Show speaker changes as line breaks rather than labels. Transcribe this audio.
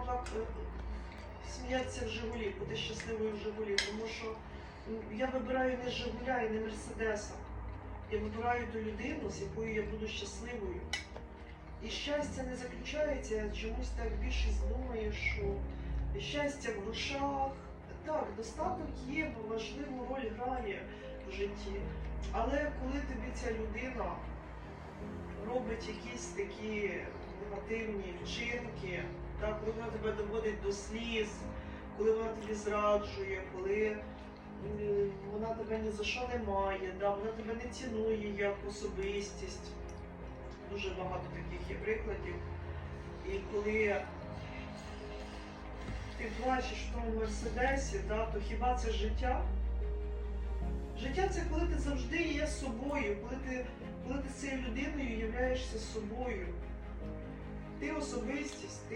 плак... е, сміятися в Жигулі, бути щасливою в Жигулі, тому що я вибираю не Жигуля і не Мерседеса. Я вибираю ту людину, з якою я буду щасливою. І щастя не заключається, чомусь так більшість думає, що щастя в грошах. Так, достаток є, бо важливу роль грає в житті. Але коли тобі ця людина робить якісь такі негативні вчинки, так, коли вона тебе доводить до сліз, коли вона тобі зраджує, коли вона тебе ні за що не має, да, вона тебе не цінує як особистість. Дуже багато таких є прикладів. І коли ти бачиш в тому мерседесі, да, то хіба це життя? Життя це коли ти завжди є собою, коли ти, коли ти цією людиною являєшся собою. Ти особистість, ти